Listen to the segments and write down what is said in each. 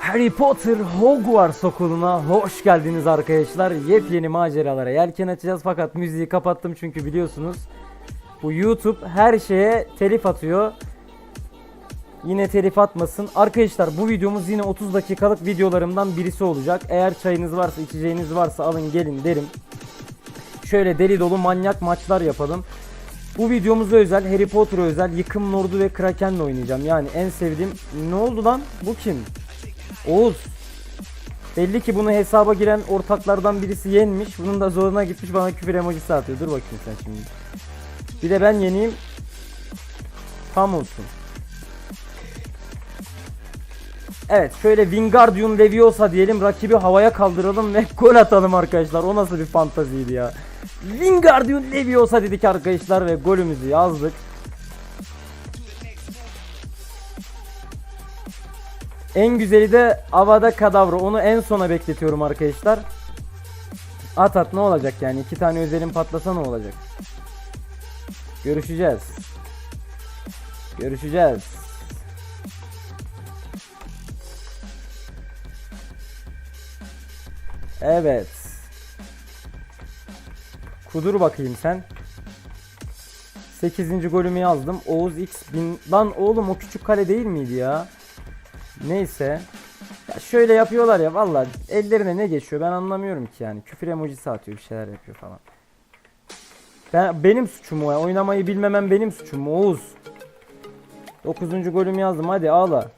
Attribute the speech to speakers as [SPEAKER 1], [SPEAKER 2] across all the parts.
[SPEAKER 1] Harry Potter Hogwarts okuluna hoş geldiniz arkadaşlar. Yepyeni maceralara yelken açacağız fakat müziği kapattım çünkü biliyorsunuz bu YouTube her şeye telif atıyor. Yine telif atmasın. Arkadaşlar bu videomuz yine 30 dakikalık videolarımdan birisi olacak. Eğer çayınız varsa içeceğiniz varsa alın gelin derim. Şöyle deli dolu manyak maçlar yapalım. Bu videomuza özel, Harry Potter'a özel Yıkım Lord'u ve Kraken'le oynayacağım. Yani en sevdiğim... Ne oldu lan? Bu kim? Oğuz. Belli ki bunu hesaba giren ortaklardan birisi yenmiş. Bunun da zoruna gitmiş bana küfür emojisi atıyor. Dur bakayım sen şimdi. Bir de ben yeneyim. Tam olsun. Evet şöyle Wingardium Leviosa diyelim rakibi havaya kaldıralım ve gol atalım arkadaşlar. O nasıl bir fantaziydi ya. Wingardium Leviosa dedik arkadaşlar ve golümüzü yazdık. En güzeli de Avada Kadavra. Onu en sona bekletiyorum arkadaşlar. At at ne olacak yani? iki tane özelim patlasa ne olacak? Görüşeceğiz. Görüşeceğiz. Evet. Kudur bakayım sen. 8. golümü yazdım. Oğuz X bin... Lan oğlum o küçük kale değil miydi ya? Neyse. Ya şöyle yapıyorlar ya valla ellerine ne geçiyor ben anlamıyorum ki yani. Küfür emojisi atıyor bir şeyler yapıyor falan. Ben, benim suçum o ya. Oynamayı bilmemem benim suçum Oğuz. 9. golümü yazdım hadi ağla.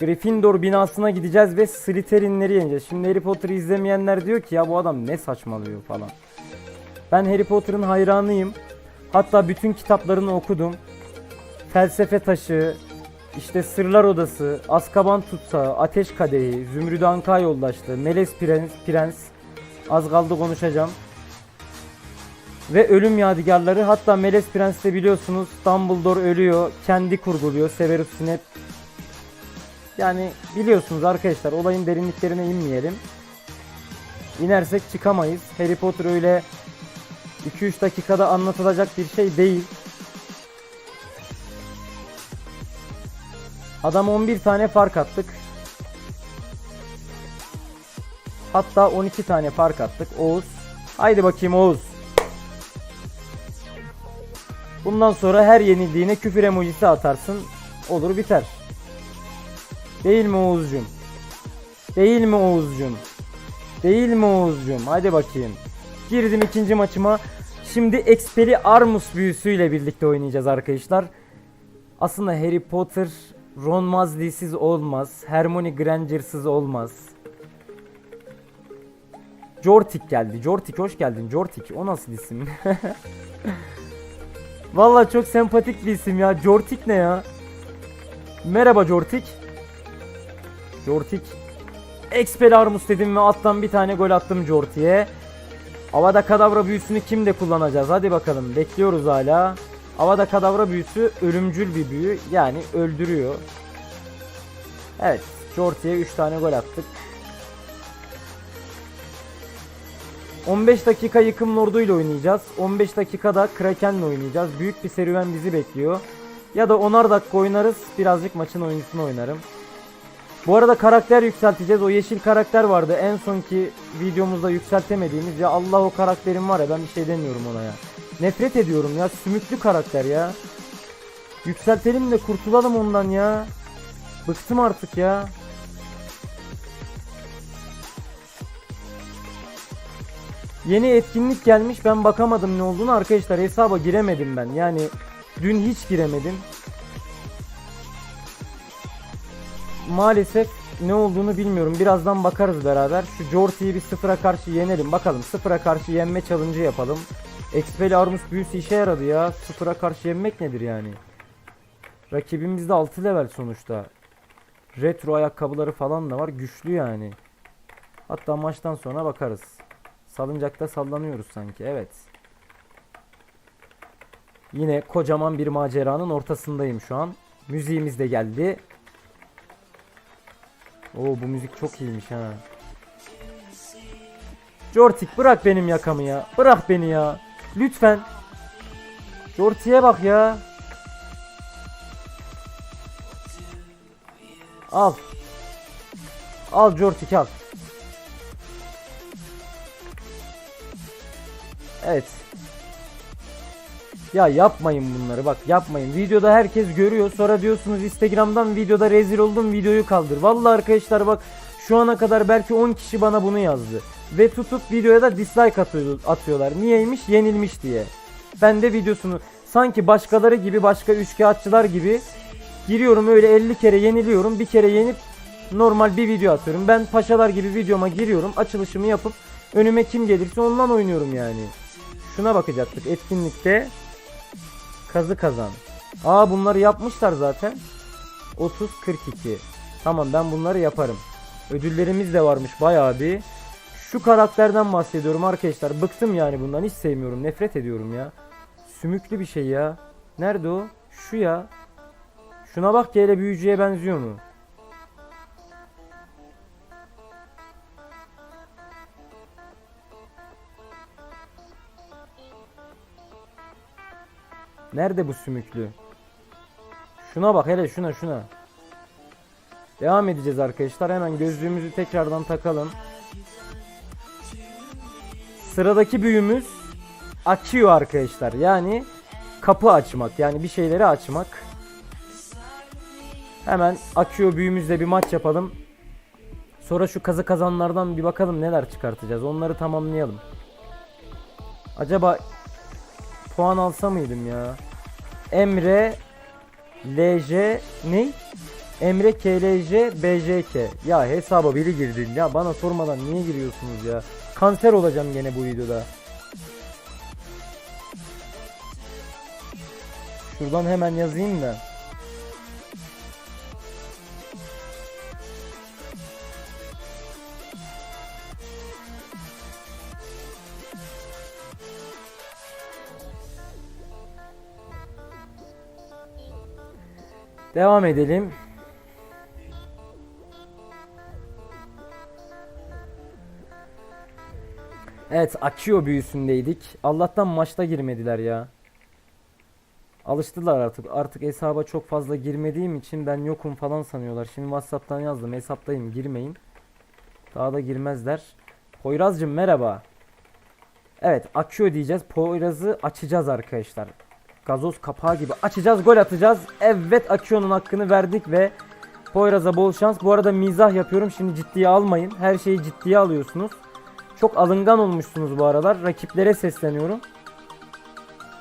[SPEAKER 1] Gryffindor binasına gideceğiz ve Slytherin'leri yeneceğiz. Şimdi Harry Potter'ı izlemeyenler diyor ki ya bu adam ne saçmalıyor falan. Ben Harry Potter'ın hayranıyım. Hatta bütün kitaplarını okudum. Felsefe Taşı, işte Sırlar Odası, Azkaban Tutsağı, Ateş Kadehi, Zümrüt Anka Yoldaşlığı, Melez Prens, Prens, az kaldı konuşacağım. Ve Ölüm Yadigarları hatta Melez Prens'te biliyorsunuz Dumbledore ölüyor, kendi kurguluyor, Severus Snape. Yani biliyorsunuz arkadaşlar olayın derinliklerine inmeyelim. İnersek çıkamayız. Harry Potter öyle 2-3 dakikada anlatılacak bir şey değil. Adam 11 tane fark attık. Hatta 12 tane fark attık. Oğuz. Haydi bakayım Oğuz. Bundan sonra her yenildiğine küfür emojisi atarsın. Olur biter. Değil mi Oğuzcum? Değil mi Oğuzcum? Değil mi Oğuzcum? Hadi bakayım. Girdim ikinci maçıma. Şimdi Expelli Armus büyüsüyle birlikte oynayacağız arkadaşlar. Aslında Harry Potter Ron Weasley'siz olmaz. Hermione Granger'sız olmaz. Jortik geldi. Jortik hoş geldin. Jortik. O nasıl isim? Vallahi çok sempatik bir isim ya. Jortik ne ya? Merhaba Jortik. Jortik. Expelliarmus dedim ve alttan bir tane gol attım Jortik'e. Avada Kadavra büyüsünü kimde kullanacağız? Hadi bakalım. Bekliyoruz hala. Avada Kadavra büyüsü ölümcül bir büyü. Yani öldürüyor. Evet. Jorti'ye 3 tane gol attık. 15 dakika yıkım lorduyla oynayacağız. 15 dakikada Kraken'le oynayacağız. Büyük bir serüven bizi bekliyor. Ya da 10'ar dakika oynarız. Birazcık maçın oyuncusunu oynarım. Bu arada karakter yükselteceğiz. O yeşil karakter vardı. En sonki videomuzda yükseltemediğimiz. Ya Allah o karakterim var ya ben bir şey demiyorum ona ya. Nefret ediyorum ya. Sümüklü karakter ya. Yükseltelim de kurtulalım ondan ya. Bıktım artık ya. Yeni etkinlik gelmiş. Ben bakamadım ne olduğunu arkadaşlar. Hesaba giremedim ben. Yani dün hiç giremedim. Maalesef ne olduğunu bilmiyorum. Birazdan bakarız beraber. Şu Jorti'yi bir sıfıra karşı yenelim. Bakalım sıfıra karşı yenme challenge yapalım. Expelliarmus büyüsü işe yaradı ya. Sıfıra karşı yenmek nedir yani? Rakibimizde 6 level sonuçta. Retro ayakkabıları falan da var. Güçlü yani. Hatta maçtan sonra bakarız. Salıncakta sallanıyoruz sanki. Evet. Yine kocaman bir maceranın ortasındayım şu an. Müziğimiz de geldi. Oo bu müzik çok iyiymiş ha. Jortik bırak benim yakamı ya. Bırak beni ya. Lütfen. Jortik'e bak ya. Al. Al Jortik al. Evet. Ya yapmayın bunları bak yapmayın. Videoda herkes görüyor. Sonra diyorsunuz Instagram'dan videoda rezil oldum videoyu kaldır. Vallahi arkadaşlar bak şu ana kadar belki 10 kişi bana bunu yazdı. Ve tutup videoya da dislike atıyor, atıyorlar. Niyeymiş? Yenilmiş diye. Ben de videosunu sanki başkaları gibi başka üçkağıtçılar gibi giriyorum öyle 50 kere yeniliyorum. Bir kere yenip normal bir video atıyorum. Ben paşalar gibi videoma giriyorum. Açılışımı yapıp önüme kim gelirse ondan oynuyorum yani. Şuna bakacaktık etkinlikte kazı kazan. Aa bunları yapmışlar zaten. 30 42. Tamam ben bunları yaparım. Ödüllerimiz de varmış bayağı bir. Şu karakterden bahsediyorum arkadaşlar. Bıktım yani bundan. Hiç sevmiyorum. Nefret ediyorum ya. Sümüklü bir şey ya. Nerede o? Şu ya. Şuna bak hele büyücüye benziyor mu? Nerede bu sümüklü? Şuna bak hele şuna şuna. Devam edeceğiz arkadaşlar. Hemen gözlüğümüzü tekrardan takalım. Sıradaki büyümüz açıyor arkadaşlar. Yani kapı açmak. Yani bir şeyleri açmak. Hemen Akio büyümüzle bir maç yapalım. Sonra şu kazı kazanlardan bir bakalım neler çıkartacağız. Onları tamamlayalım. Acaba puan alsa mıydım ya? Emre LJ ne? Emre KLJ BJK. Ya hesaba biri girdin ya bana sormadan niye giriyorsunuz ya? Kanser olacağım gene bu videoda. Şuradan hemen yazayım da. Devam edelim. Evet Akio büyüsündeydik. Allah'tan maçta girmediler ya. Alıştılar artık. Artık hesaba çok fazla girmediğim için ben yokum falan sanıyorlar. Şimdi Whatsapp'tan yazdım. Hesaptayım girmeyin. Daha da girmezler. Poyraz'cığım merhaba. Evet Akio diyeceğiz. Poyraz'ı açacağız arkadaşlar. Gazoz kapağı gibi açacağız gol atacağız. Evet Akio'nun hakkını verdik ve Poyraz'a bol şans. Bu arada mizah yapıyorum. Şimdi ciddiye almayın. Her şeyi ciddiye alıyorsunuz. Çok alıngan olmuşsunuz bu aralar. Rakiplere sesleniyorum.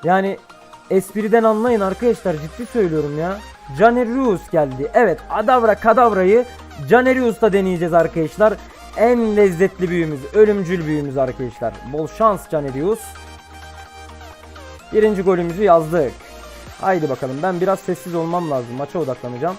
[SPEAKER 1] Yani espriden anlayın arkadaşlar. Ciddi söylüyorum ya. Canerius geldi. Evet Adavra Kadavra'yı Canerius'ta deneyeceğiz arkadaşlar. En lezzetli büyümüz. Ölümcül büyümüz arkadaşlar. Bol şans Canerius. Birinci golümüzü yazdık. Haydi bakalım ben biraz sessiz olmam lazım. Maça odaklanacağım.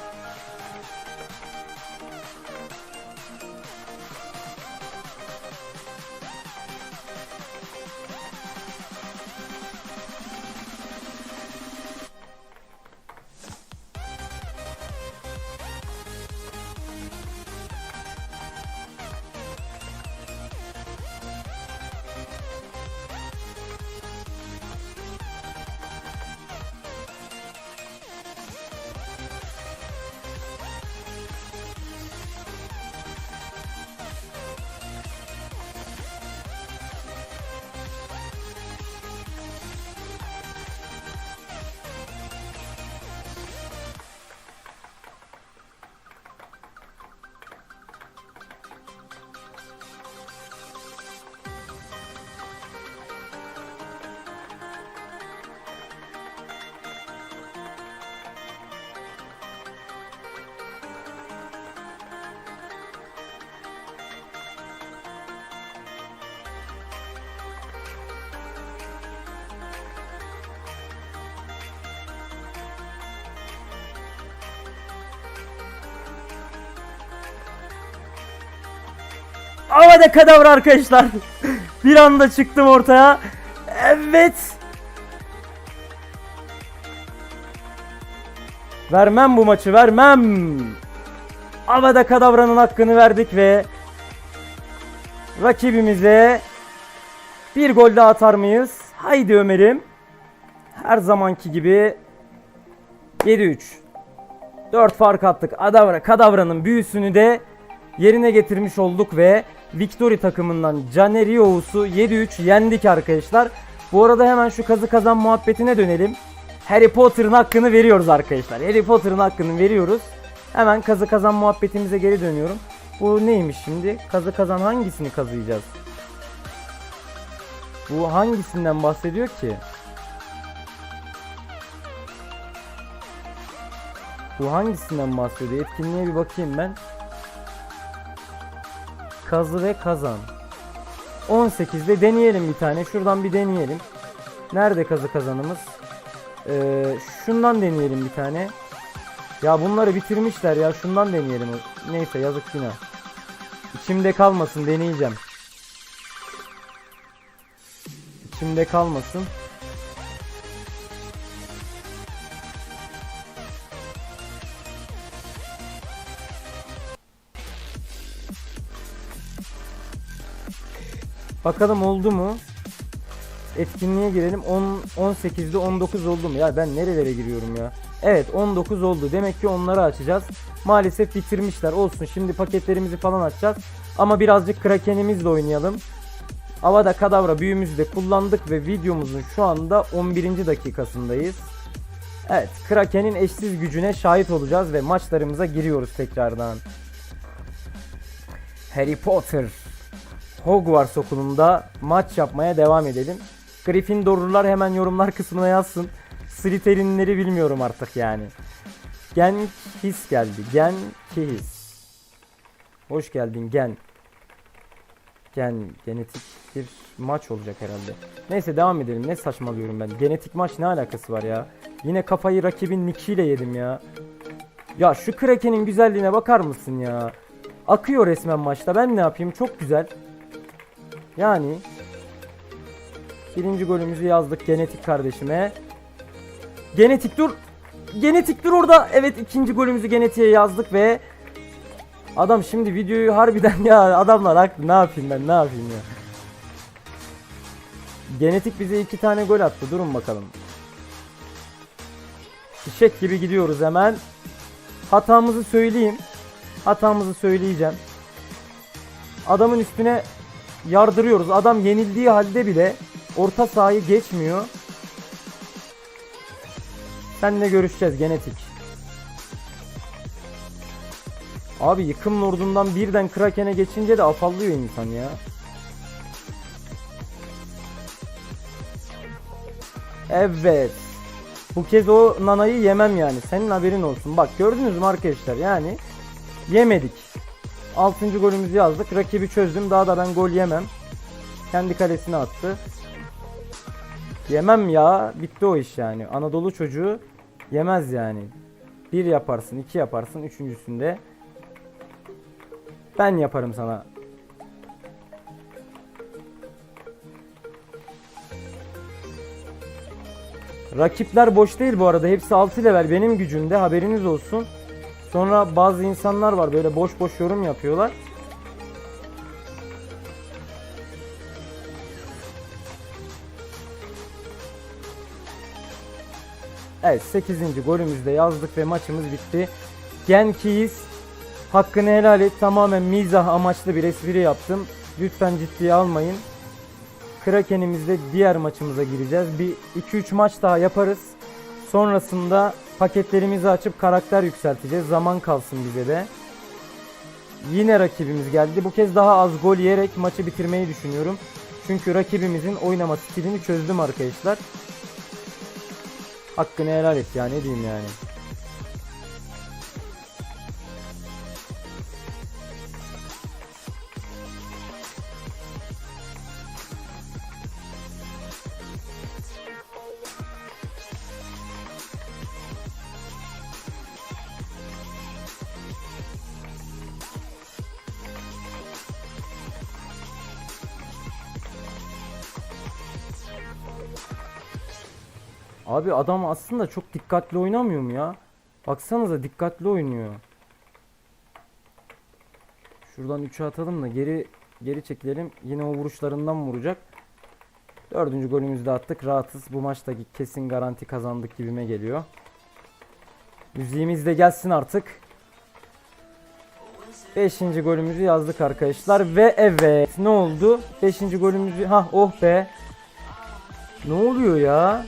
[SPEAKER 1] Havada kadavra arkadaşlar. Bir anda çıktım ortaya. Evet. Vermem bu maçı vermem. Havada kadavranın hakkını verdik ve rakibimize bir gol daha atar mıyız? Haydi Ömer'im. Her zamanki gibi 7-3. 4 fark attık. Adavra Kadavra'nın büyüsünü de yerine getirmiş olduk ve Victory takımından Caner Oğuz'u 7-3 yendik arkadaşlar. Bu arada hemen şu kazı kazan muhabbetine dönelim. Harry Potter'ın hakkını veriyoruz arkadaşlar. Harry Potter'ın hakkını veriyoruz. Hemen kazı kazan muhabbetimize geri dönüyorum. Bu neymiş şimdi? Kazı kazan hangisini kazıyacağız? Bu hangisinden bahsediyor ki? Bu hangisinden bahsediyor? Etkinliğe bir bakayım ben. Kazı ve kazan. 18'de deneyelim bir tane. Şuradan bir deneyelim. Nerede kazı kazanımız? Ee, şundan deneyelim bir tane. Ya bunları bitirmişler ya. Şundan deneyelim. Neyse yazık yine. İçimde kalmasın deneyeceğim. İçimde kalmasın. Bakalım oldu mu? Etkinliğe girelim. 10 18'de 19 oldu mu? Ya ben nerelere giriyorum ya? Evet 19 oldu. Demek ki onları açacağız. Maalesef bitirmişler. Olsun. Şimdi paketlerimizi falan açacağız. Ama birazcık Kraken'imizle oynayalım. Avada Kadavra büyümüzü de kullandık ve videomuzun şu anda 11. dakikasındayız. Evet, Kraken'in eşsiz gücüne şahit olacağız ve maçlarımıza giriyoruz tekrardan. Harry Potter Hogwarts okulunda maç yapmaya devam edelim. Gryffindorlular hemen yorumlar kısmına yazsın. Slytherin'leri bilmiyorum artık yani. Gen His geldi. Gen His. Hoş geldin Gen. Gen genetik bir maç olacak herhalde. Neyse devam edelim. Ne saçmalıyorum ben. Genetik maç ne alakası var ya? Yine kafayı rakibin Nick'i ile yedim ya. Ya şu Kraken'in güzelliğine bakar mısın ya? Akıyor resmen maçta. Ben ne yapayım? Çok güzel. Yani birinci golümüzü yazdık genetik kardeşime. Genetik dur. Genetik dur orada. Evet ikinci golümüzü genetiğe yazdık ve adam şimdi videoyu harbiden ya adamlar haklı ne yapayım ben ne yapayım ya. Genetik bize iki tane gol attı. Durun bakalım. Fişek gibi gidiyoruz hemen. Hatamızı söyleyeyim. Hatamızı söyleyeceğim. Adamın üstüne yardırıyoruz. Adam yenildiği halde bile orta sahayı geçmiyor. Seninle görüşeceğiz genetik. Abi yıkım lordundan birden Kraken'e geçince de afallıyor insan ya. Evet. Bu kez o nanayı yemem yani. Senin haberin olsun. Bak gördünüz mü arkadaşlar yani yemedik. 6. golümüzü yazdık. Rakibi çözdüm. Daha da ben gol yemem. Kendi kalesine attı. Yemem ya. Bitti o iş yani. Anadolu çocuğu yemez yani. Bir yaparsın, iki yaparsın. Üçüncüsünde ben yaparım sana. Rakipler boş değil bu arada. Hepsi 6 level benim gücümde. Haberiniz olsun. Sonra bazı insanlar var böyle boş boş yorum yapıyorlar. Evet 8. golümüzde yazdık ve maçımız bitti. Genkiyiz. Hakkını helal et. Tamamen mizah amaçlı bir espri yaptım. Lütfen ciddiye almayın. Kraken'imizde diğer maçımıza gireceğiz. Bir 2-3 maç daha yaparız. Sonrasında paketlerimizi açıp karakter yükselteceğiz. Zaman kalsın bize de. Yine rakibimiz geldi. Bu kez daha az gol yiyerek maçı bitirmeyi düşünüyorum. Çünkü rakibimizin oynama stilini çözdüm arkadaşlar. Hakkını helal et ya ne diyeyim yani. Abi adam aslında çok dikkatli oynamıyor mu ya? Baksanıza dikkatli oynuyor. Şuradan 3'e atalım da geri geri çekilelim. Yine o vuruşlarından vuracak. Dördüncü golümüzü de attık. Rahatız. Bu maçtaki kesin garanti kazandık gibime geliyor. Müziğimiz de gelsin artık. Beşinci golümüzü yazdık arkadaşlar ve evet ne oldu? Beşinci golümüzü ha oh be. Ne oluyor ya?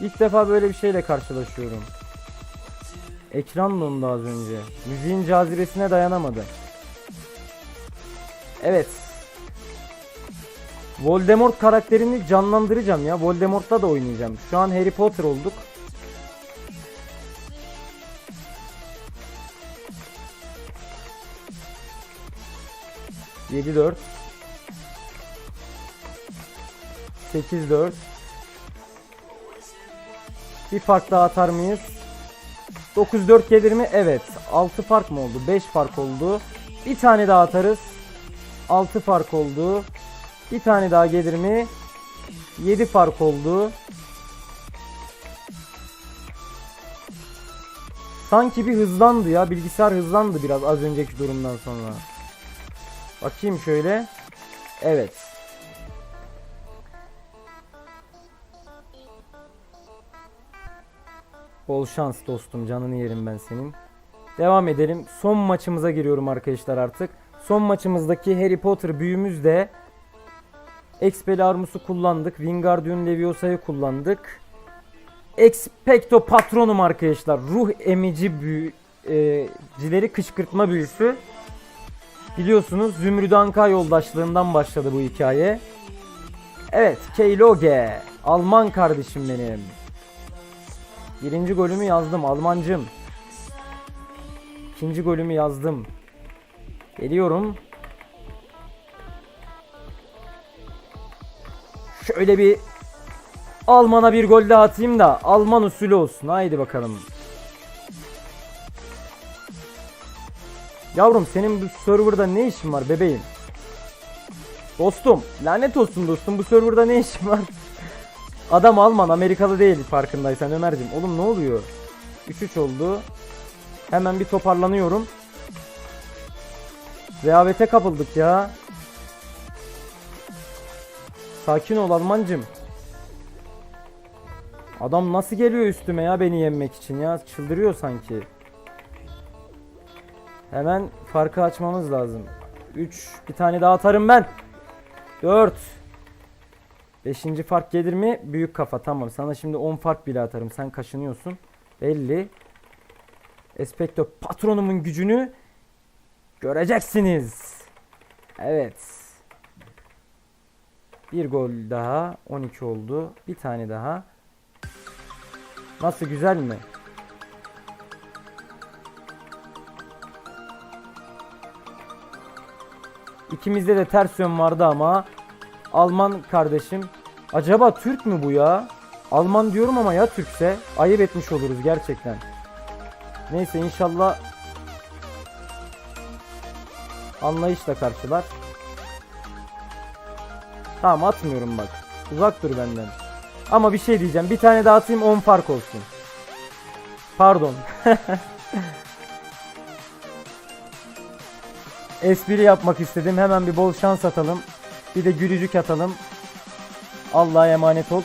[SPEAKER 1] İlk defa böyle bir şeyle karşılaşıyorum. Ekran dondu az önce. Müziğin cazibesine dayanamadı. Evet. Voldemort karakterini canlandıracağım ya. Voldemort'ta da oynayacağım. Şu an Harry Potter olduk. Yedi dört. Sekiz dört. Bir fark daha atar mıyız? 9-4 gelir mi? Evet. 6 fark mı oldu? 5 fark oldu. Bir tane daha atarız. 6 fark oldu. Bir tane daha gelir mi? 7 fark oldu. Sanki bir hızlandı ya. Bilgisayar hızlandı biraz az önceki durumdan sonra. Bakayım şöyle. Evet. Bol şans dostum. Canını yerim ben senin. Devam edelim. Son maçımıza giriyorum arkadaşlar artık. Son maçımızdaki Harry Potter büyümüzde Expelliarmus'u kullandık. Wingardium Leviosa'yı kullandık. Expecto Patronum arkadaşlar. Ruh emici büyü, e, kışkırtma büyüsü. Biliyorsunuz Zümrüt Anka yoldaşlığından başladı bu hikaye. Evet, Keyloge. Alman kardeşim benim. Birinci golümü yazdım Almancım. İkinci golümü yazdım. Geliyorum. Şöyle bir Alman'a bir gol daha atayım da Alman usulü olsun. Haydi bakalım. Yavrum senin bu serverda ne işin var bebeğim? Dostum lanet olsun dostum bu serverda ne işin var? Adam Alman Amerikalı değil farkındaysan Ömer'cim. Oğlum ne oluyor? 3-3 oldu. Hemen bir toparlanıyorum. Rehavete kapıldık ya. Sakin ol Almancım. Adam nasıl geliyor üstüme ya beni yenmek için ya. Çıldırıyor sanki. Hemen farkı açmamız lazım. 3 bir tane daha atarım ben. 4 Beşinci fark gelir mi? Büyük kafa tamam. Sana şimdi 10 fark bile atarım. Sen kaşınıyorsun. Belli. Especto patronumun gücünü göreceksiniz. Evet. Bir gol daha. 12 oldu. Bir tane daha. Nasıl güzel mi? İkimizde de ters yön vardı ama Alman kardeşim. Acaba Türk mü bu ya? Alman diyorum ama ya Türkse ayıp etmiş oluruz gerçekten. Neyse inşallah anlayışla karşılar. Tamam atmıyorum bak. Uzak dur benden. Ama bir şey diyeceğim. Bir tane daha atayım 10 fark olsun. Pardon. Espri yapmak istedim. Hemen bir bol şans atalım. Bir de gülücük atalım. Allah'a emanet ol.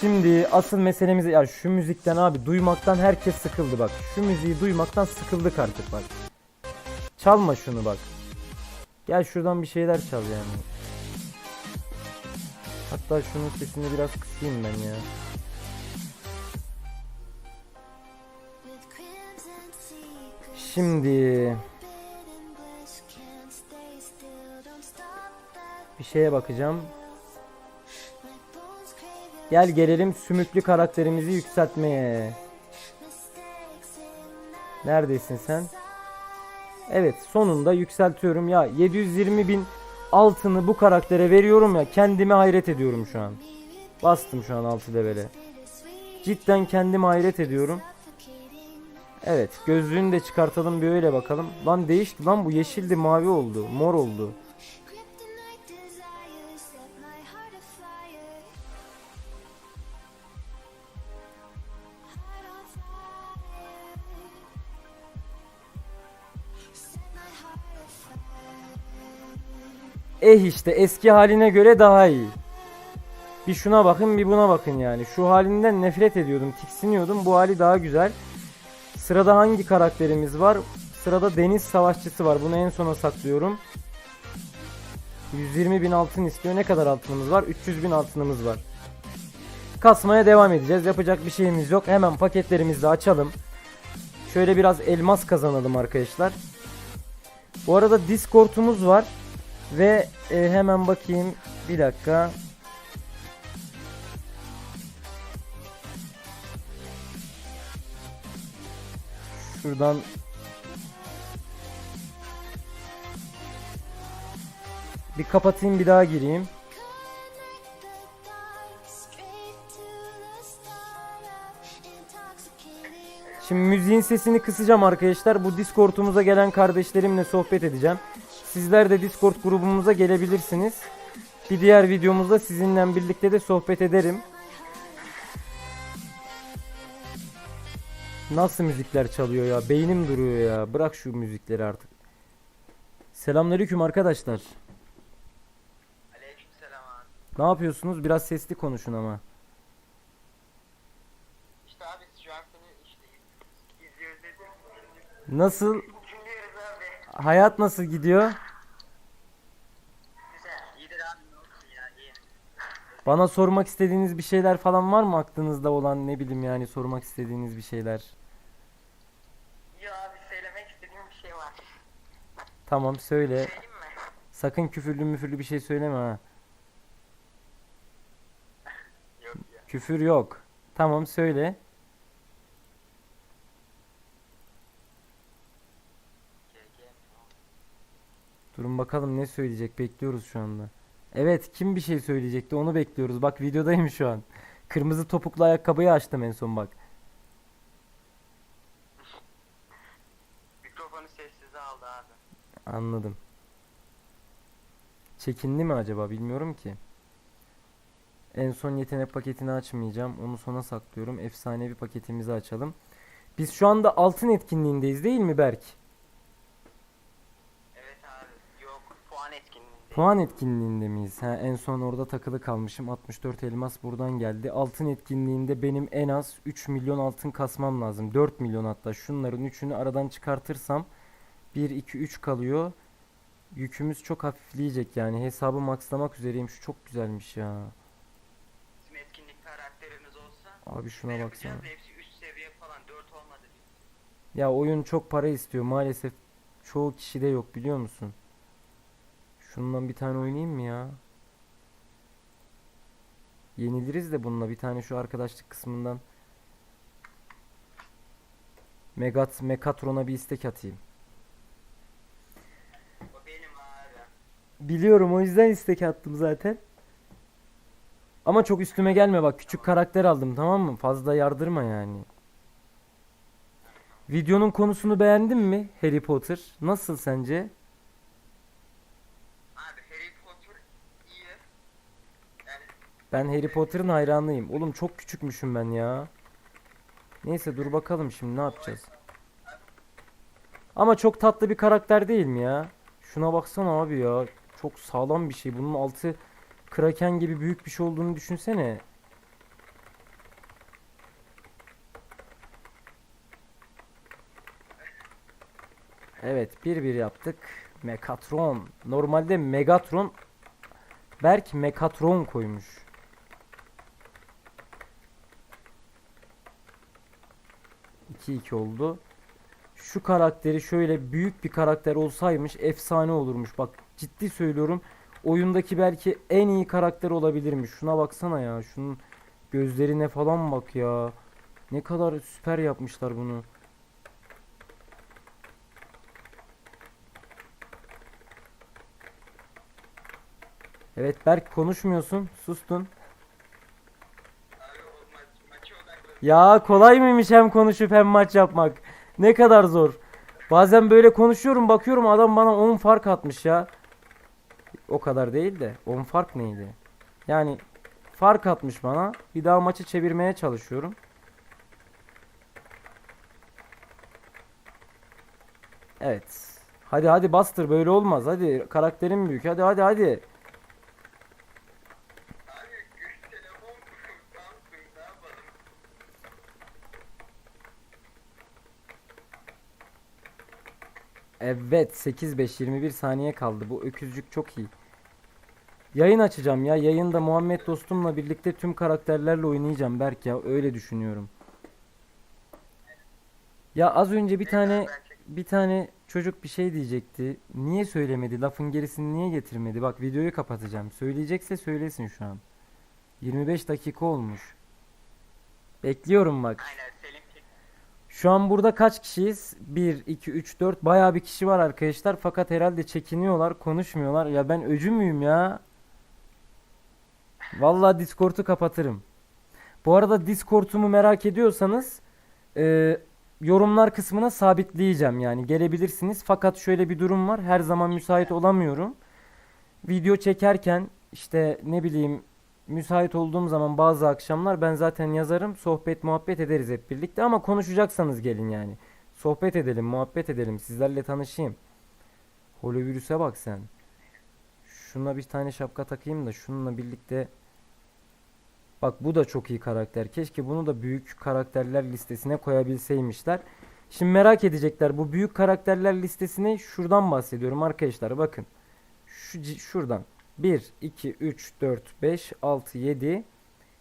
[SPEAKER 1] Şimdi asıl meselemiz ya şu müzikten abi duymaktan herkes sıkıldı bak. Şu müziği duymaktan sıkıldık artık bak. Çalma şunu bak. Gel şuradan bir şeyler çal yani. Hatta şunun sesini biraz kısayım ben ya. Şimdi bir şeye bakacağım. Gel gelelim sümüklü karakterimizi yükseltmeye. Neredesin sen? Evet sonunda yükseltiyorum ya 720 bin altını bu karaktere veriyorum ya kendime hayret ediyorum şu an. Bastım şu an 6 levele. Cidden kendime hayret ediyorum. Evet gözlüğünü de çıkartalım bir öyle bakalım. Lan değişti lan bu yeşildi mavi oldu mor oldu. Eh işte eski haline göre daha iyi. Bir şuna bakın bir buna bakın yani. Şu halinden nefret ediyordum, tiksiniyordum. Bu hali daha güzel. Sırada hangi karakterimiz var? Sırada deniz savaşçısı var. Bunu en sona saklıyorum. 120 bin altın istiyor. Ne kadar altınımız var? 300 bin altınımız var. Kasmaya devam edeceğiz. Yapacak bir şeyimiz yok. Hemen paketlerimizi de açalım. Şöyle biraz elmas kazanalım arkadaşlar. Bu arada Discord'umuz var. Ve e, hemen bakayım. Bir dakika. Şuradan bir kapatayım bir daha gireyim. Şimdi müziğin sesini kısacağım arkadaşlar. Bu Discord'umuza gelen kardeşlerimle sohbet edeceğim. Sizler de Discord grubumuza gelebilirsiniz. Bir diğer videomuzda sizinle birlikte de sohbet ederim. Nasıl müzikler çalıyor ya? Beynim duruyor ya. Bırak şu müzikleri artık. Selamünaleyküm arkadaşlar.
[SPEAKER 2] Aleykümselam abi.
[SPEAKER 1] Ne yapıyorsunuz? Biraz sesli konuşun ama.
[SPEAKER 2] İşte abi şu an seni işte izliyoruz dedim.
[SPEAKER 1] Nasıl? Hayat nasıl gidiyor?
[SPEAKER 2] Güzel. İyidir abi ne olsun ya iyi.
[SPEAKER 1] Bana sormak istediğiniz bir şeyler falan var mı aklınızda olan ne bileyim yani sormak istediğiniz bir şeyler?
[SPEAKER 2] Ya abi söylemek istediğim bir şey var.
[SPEAKER 1] Tamam söyle.
[SPEAKER 2] Söyleyeyim mi?
[SPEAKER 1] Sakın küfürlü müfürlü bir şey söyleme ha.
[SPEAKER 2] Yok ya.
[SPEAKER 1] Küfür yok. Tamam söyle. Durun bakalım ne söyleyecek bekliyoruz şu anda. Evet kim bir şey söyleyecekti onu bekliyoruz. Bak videodayım şu an. Kırmızı topuklu ayakkabıyı açtım en son bak.
[SPEAKER 2] Mikrofonu sessize aldı abi.
[SPEAKER 1] Anladım. Çekindi mi acaba bilmiyorum ki. En son yetenek paketini açmayacağım. Onu sona saklıyorum. Efsanevi paketimizi açalım. Biz şu anda altın etkinliğindeyiz değil mi Berk?
[SPEAKER 2] Evet abi. Yok puan etkinliğinde.
[SPEAKER 1] Puan etkinliğinde miyiz? Ha, en son orada takılı kalmışım. 64 elmas buradan geldi. Altın etkinliğinde benim en az 3 milyon altın kasmam lazım. 4 milyon hatta. Şunların üçünü aradan çıkartırsam 1, 2, 3 kalıyor. Yükümüz çok hafifleyecek yani. Hesabı maxlamak üzereyim. Şu çok güzelmiş ya.
[SPEAKER 2] Bizim etkinlik karakterimiz olsa.
[SPEAKER 1] Abi şuna baksana.
[SPEAKER 2] yapacağız da hepsi 3 seviye falan 4 olmadı.
[SPEAKER 1] Ya oyun çok para istiyor. Maalesef çoğu kişide yok biliyor musun? Şundan bir tane oynayayım mı ya? Yeniliriz de bununla bir tane şu arkadaşlık kısmından. Megat Mekatron'a bir istek atayım.
[SPEAKER 2] O benim abi.
[SPEAKER 1] Biliyorum o yüzden istek attım zaten. Ama çok üstüme gelme bak küçük karakter aldım tamam mı? Fazla yardırma yani. Videonun konusunu beğendin mi Harry Potter? Nasıl sence?
[SPEAKER 2] Abi Harry Potter iyi. Yani
[SPEAKER 1] Ben Harry Potter'ın hayranıyım. Oğlum çok küçükmüşüm ben ya. Neyse dur bakalım şimdi ne yapacağız. Ama çok tatlı bir karakter değil mi ya? Şuna baksana abi ya. Çok sağlam bir şey. Bunun altı kraken gibi büyük bir şey olduğunu düşünsene. Evet bir bir yaptık. Mekatron. Normalde Megatron Berk Mekatron koymuş. İki iki oldu. Şu karakteri şöyle büyük bir karakter olsaymış efsane olurmuş. Bak ciddi söylüyorum. Oyundaki belki en iyi karakter olabilirmiş. Şuna baksana ya. Şunun gözlerine falan bak ya. Ne kadar süper yapmışlar bunu. Evet Berk konuşmuyorsun. Sustun.
[SPEAKER 2] abi o maç, maçı odaklı.
[SPEAKER 1] Ya kolay mıymış hem konuşup hem maç yapmak? Ne kadar zor. Bazen böyle konuşuyorum bakıyorum adam bana 10 fark atmış ya. O kadar değil de 10 fark neydi? Yani fark atmış bana. Bir daha maçı çevirmeye çalışıyorum. Evet. Hadi hadi bastır böyle olmaz. Hadi karakterin büyük. Hadi hadi hadi.
[SPEAKER 2] Abi güç telefon Samsung ne yapalım?
[SPEAKER 1] Evet 8-5 21 saniye kaldı. Bu öküzcük çok iyi. Yayın açacağım ya. Yayında Muhammed dostumla birlikte tüm karakterlerle oynayacağım Berk ya. Öyle düşünüyorum. Ya az önce bir tane bir tane çocuk bir şey diyecekti. Niye söylemedi? Lafın gerisini niye getirmedi? Bak videoyu kapatacağım. Söyleyecekse söylesin şu an. 25 dakika olmuş. Bekliyorum bak.
[SPEAKER 2] Aynen.
[SPEAKER 1] Şu an burada kaç kişiyiz? 1, 2, 3, 4 bayağı bir kişi var arkadaşlar. Fakat herhalde çekiniyorlar, konuşmuyorlar. Ya ben öcü müyüm ya? Vallahi Discord'u kapatırım. Bu arada Discord'umu merak ediyorsanız e, yorumlar kısmına sabitleyeceğim yani gelebilirsiniz. Fakat şöyle bir durum var. Her zaman müsait olamıyorum. Video çekerken işte ne bileyim müsait olduğum zaman bazı akşamlar ben zaten yazarım. Sohbet muhabbet ederiz hep birlikte ama konuşacaksanız gelin yani. Sohbet edelim, muhabbet edelim. Sizlerle tanışayım. Holovirüse bak sen. Şuna bir tane şapka takayım da şununla birlikte Bak bu da çok iyi karakter. Keşke bunu da büyük karakterler listesine koyabilseymişler. Şimdi merak edecekler. Bu büyük karakterler listesine şuradan bahsediyorum arkadaşlar. Bakın. Şu şuradan. 1 2 3 4 5 6 7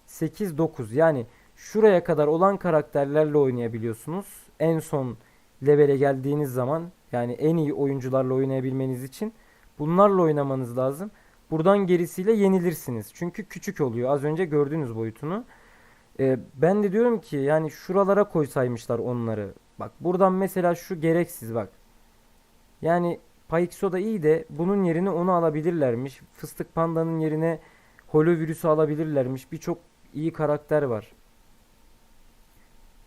[SPEAKER 1] 8 9. Yani şuraya kadar olan karakterlerle oynayabiliyorsunuz. En son levele geldiğiniz zaman yani en iyi oyuncularla oynayabilmeniz için bunlarla oynamanız lazım. Buradan gerisiyle yenilirsiniz. Çünkü küçük oluyor. Az önce gördüğünüz boyutunu. Ee, ben de diyorum ki yani şuralara koysaymışlar onları. Bak buradan mesela şu gereksiz bak. Yani Payixo da iyi de bunun yerine onu alabilirlermiş. Fıstık Panda'nın yerine Holo virüsü alabilirlermiş. Birçok iyi karakter var.